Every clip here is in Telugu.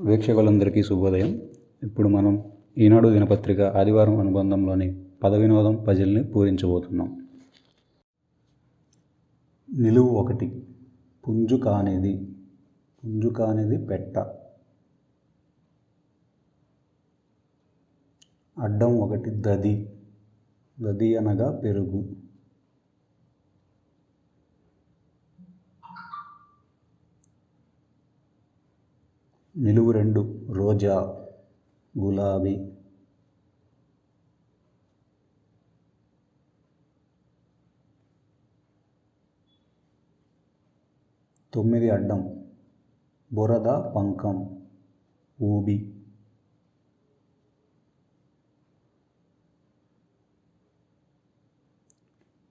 వీక్షకులందరికీ శుభోదయం. ఇప్పుడు మనం ఈనాడు దినపత్రిక ఆదివారం అనుబంధంలోని పద వినోదం పజిల్ని పూరించబోతున్నాం. నిలువు ఒకటి. పుంజు కానిది. పుంజు కానిది పెట్ట. అడ్డం ఒకటి దది. దది అనగా పెరుగు. నిలువు రెండు రోజా గులాబీ. తొమ్మిది అడ్డం బురద పంకం ఊబి.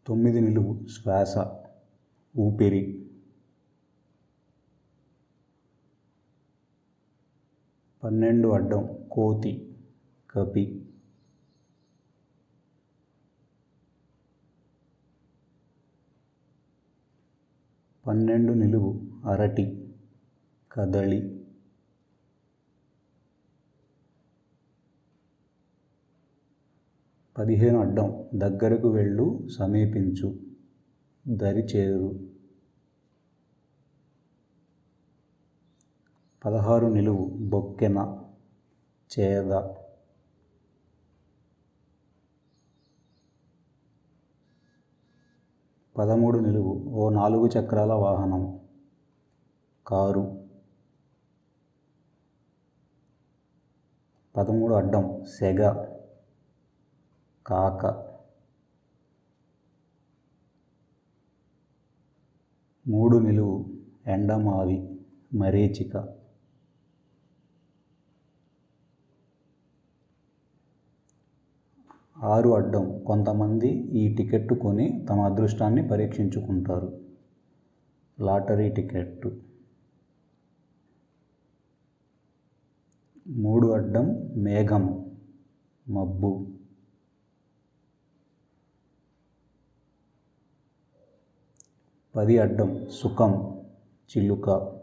తొమ్మిది నిలువు శ్వాస ఊపిరి. పన్నెండు అడ్డం కోతి కపి. పన్నెండు నిలువు అరటి కదళి పదిహేను అడ్డం దగ్గరకు వెళ్ళు సమీపించు దరి చేరు పదహారు నిలువు బొక్కెన చేద. పదమూడు నిలువు ఓ నాలుగు చక్రాల వాహనం. కారు. పదమూడు అడ్డం సెగ. కాక. మూడు నిలువు ఎండమావి మరీచిక. ఆరు అడ్డం. కొంతమంది ఈ టికెట్టు కొని తమ అదృష్టాన్ని పరీక్షించుకుంటారు. Lottery ticket. మూడు అడ్డం. మేఘం. మబ్బు. పది అడ్డం. సుఖం. చిలుక.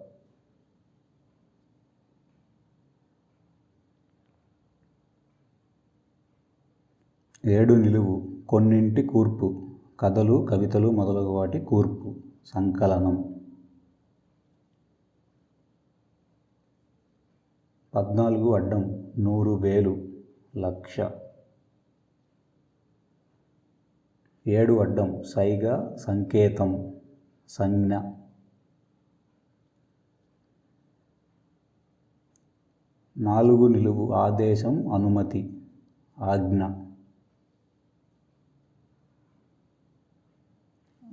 ఏడు నిలువు కొన్నింటి కూర్పు కథలు కవితలు మొదలగు వాటి కూర్పు సంకలనం. పద్నాలుగు అడ్డం నూరు వేలు లక్ష. ఏడు అడ్డం సైగ సంకేతం సంజ్ఞ. నాలుగు నిలువు ఆదేశం అనుమతి ఆజ్ఞ.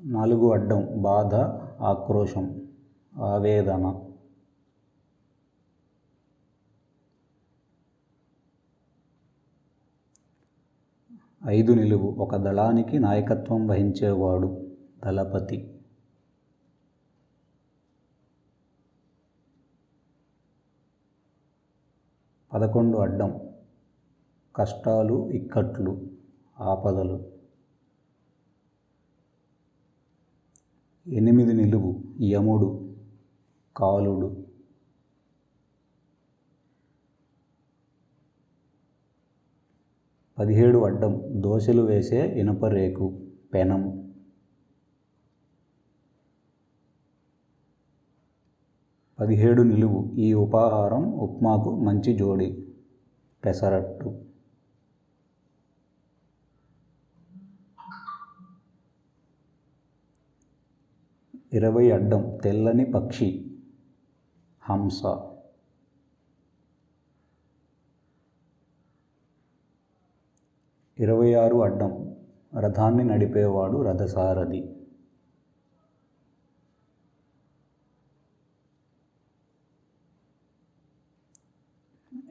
నాలుగు అడ్డం బాధ ఆక్రోశం ఆవేదన. ఐదు నిలువు ఒక దళానికి నాయకత్వం వహించేవాడు దళపతి. పదకొండు అడ్డం కష్టాలు ఇక్కట్లు ఆపదలు. ఎనిమిది నిలువు యముడు కాలుడు. పదిహేడు అడ్డం దోశలు వేసే ఇనుపరేకు పెనం. పదిహేడు నిలువు ఈ ఉపాహారం ఉప్మాకు మంచి జోడి పెసరట్టు. ఇరవై అడ్డం తెల్లని పక్షి. హంస. ఇరవై ఆరు అడ్డం రథాన్ని నడిపేవాడు రథసారథి.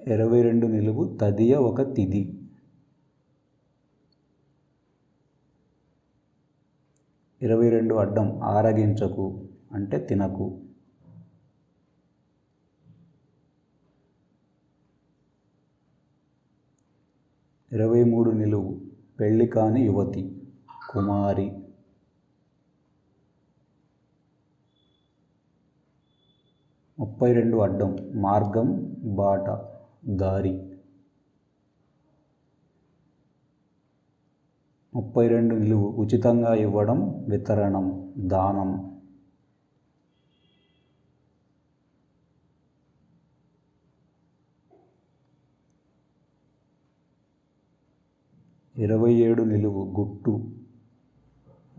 ఇరవై రెండు నిలువు తదియ ఒక తిది. ఇరవై రెండు అడ్డం ఆరగించకు అంటే తినకు. ఇరవై మూడు నిలువు పెళ్ళి కాని యువతి కుమారి. ముప్పై రెండు అడ్డం మార్గం బాట దారి. ముప్పై రెండు నిలువు ఉచితంగా ఇవ్వడం వితరణం దానం. ఇరవై ఏడు నిలువు గుట్టు.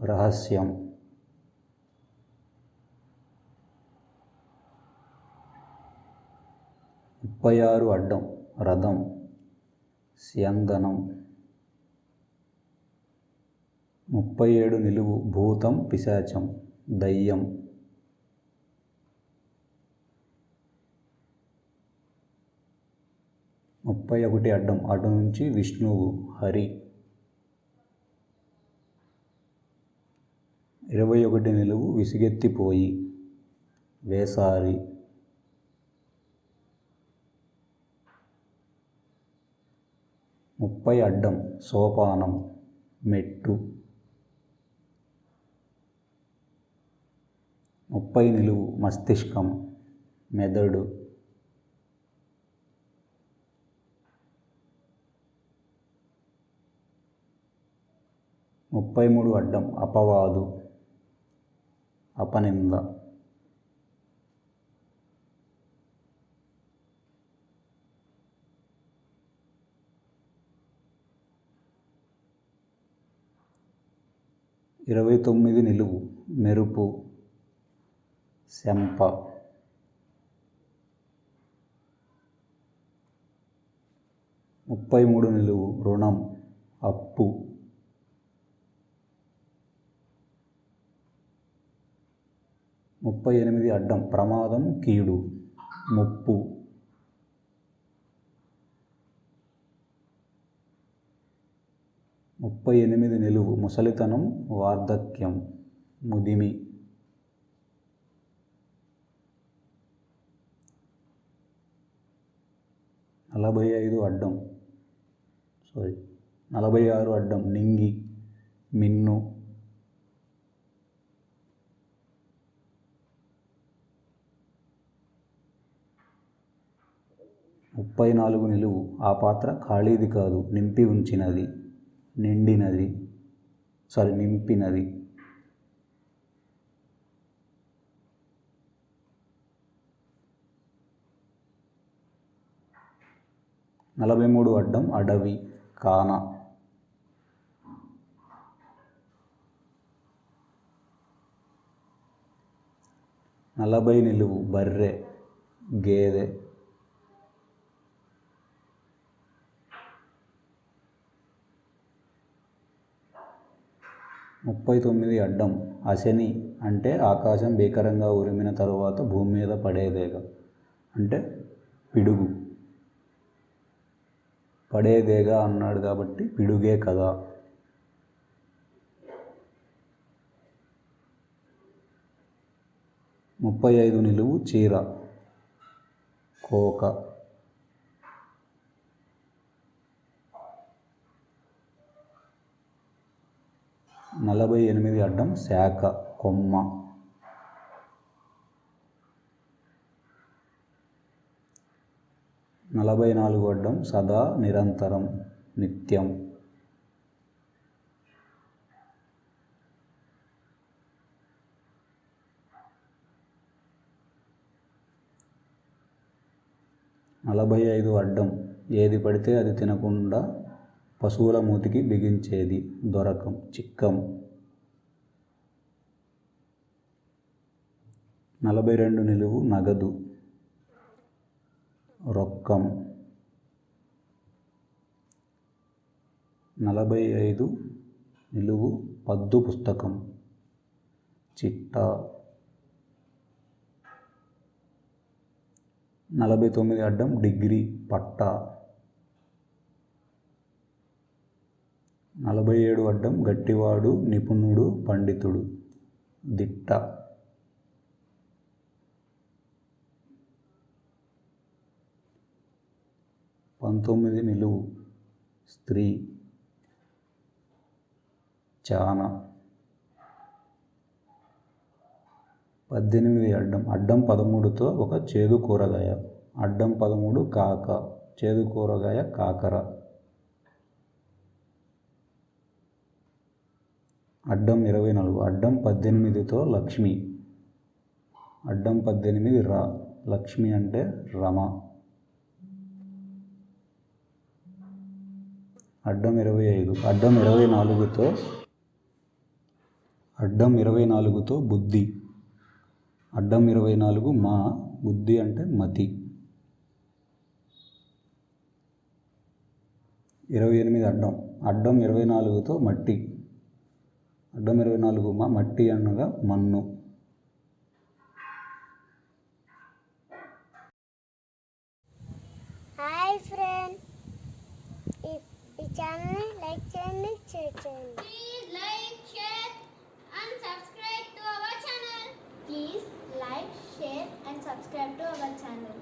రహస్యం. ముప్పై ఆరు అడ్డం రథం. స్యందనం. ముప్పై ఏడు నిలువు భూతం పిశాచం దయ్యం. ముప్పై ఒకటి అడ్డం అటు నుంచి విష్ణువు హరి. ఇరవై ఒకటి నిలువు విసిగెత్తిపోయి వేసారి. ముప్పై అడ్డం సోపానం మెట్టు. ముప్పై నిలువు మస్తిష్కం మెదడు. ముప్పై మూడు అడ్డం అపవాదు అపనింద. ఇరవై తొమ్మిది నిలువు మెరుపు. శంప ముప్పై మూడు నిలువు రుణం అప్పు. ముప్పై ఎనిమిది అడ్డం ప్రమాదం కీడు. ముప్పు. ముప్పై ఎనిమిది నిలువు ముసలితనం వార్ధక్యం. ముదిమి. నలభై ఐదు అడ్డం. సారీ నలభై ఆరు అడ్డం. నింగి మిన్ను. ముప్పై నాలుగు నిలువు. ఆ పాత్ర ఖాళీది కాదు. నింపి ఉంచినది. నిండినది. సారీ నింపినది. నలభై మూడు అడ్డం అడవి కాన. నలభై నిలువు బర్రె గేదె. ముప్పై తొమ్మిది అడ్డం అశని అంటే ఆకాశం భీకరంగా ఉరిమిన తరువాత భూమి మీద పడేదేగా అంటే పిడుగు. పడేదేగా అన్నాడు కాబట్టి పిడుగే కదా. ముప్పై ఐదు నిలువు చీర కోక. నలభై ఎనిమిది అడ్డం శాఖ కొమ్మ. నలభై నాలుగు అడ్డం సదా నిరంతరం నిత్యం. నలభై ఐదు అడ్డం ఏది పడితే అది తినకుండా పశువుల మూతికి బిగించేది దొరకం చిక్కం. నలభై రెండు నిలువు నగదు. రొక్కం. నలభై ఐదు నిలువు పద్దు పుస్తకం. చిట్టా. నలభై తొమ్మిది అడ్డం డిగ్రీ పట్టా. నలభై ఏడు అడ్డం గట్టివాడు నిపుణుడు పండితుడు. దిట్ట. పంతొమ్మిది నిలువు. స్త్రీ. చానా. పద్దెనిమిది అడ్డం. అడ్డం పదమూడుతో ఒక చేదు కూరగాయ. అడ్డం పదమూడు కాక. చేదు కూరగాయ కాకర. అడ్డం ఇరవై నాలుగు. అడ్డం పద్దెనిమిదితో లక్ష్మి. అడ్డం పద్దెనిమిది రా. లక్ష్మి అంటే రమ. అడ్డం ఇరవై ఐదు. అడ్డం ఇరవై నాలుగుతో అడ్డం ఇరవై నాలుగుతో బుద్ధి. అడ్డం ఇరవై నాలుగు మా బుద్ధి అంటే మతి. ఇరవై ఎనిమిది అడ్డం. అడ్డం ఇరవై నాలుగుతో మట్టి. అడ్డం ఇరవై నాలుగు మా మట్టి అనగా మన్ను. హాయ్ ఫ్రెండ్ ఛానల్ని లైక్ చేయండి షేర్ చేయండి please like share and subscribe to our channel please like share and subscribe to our channel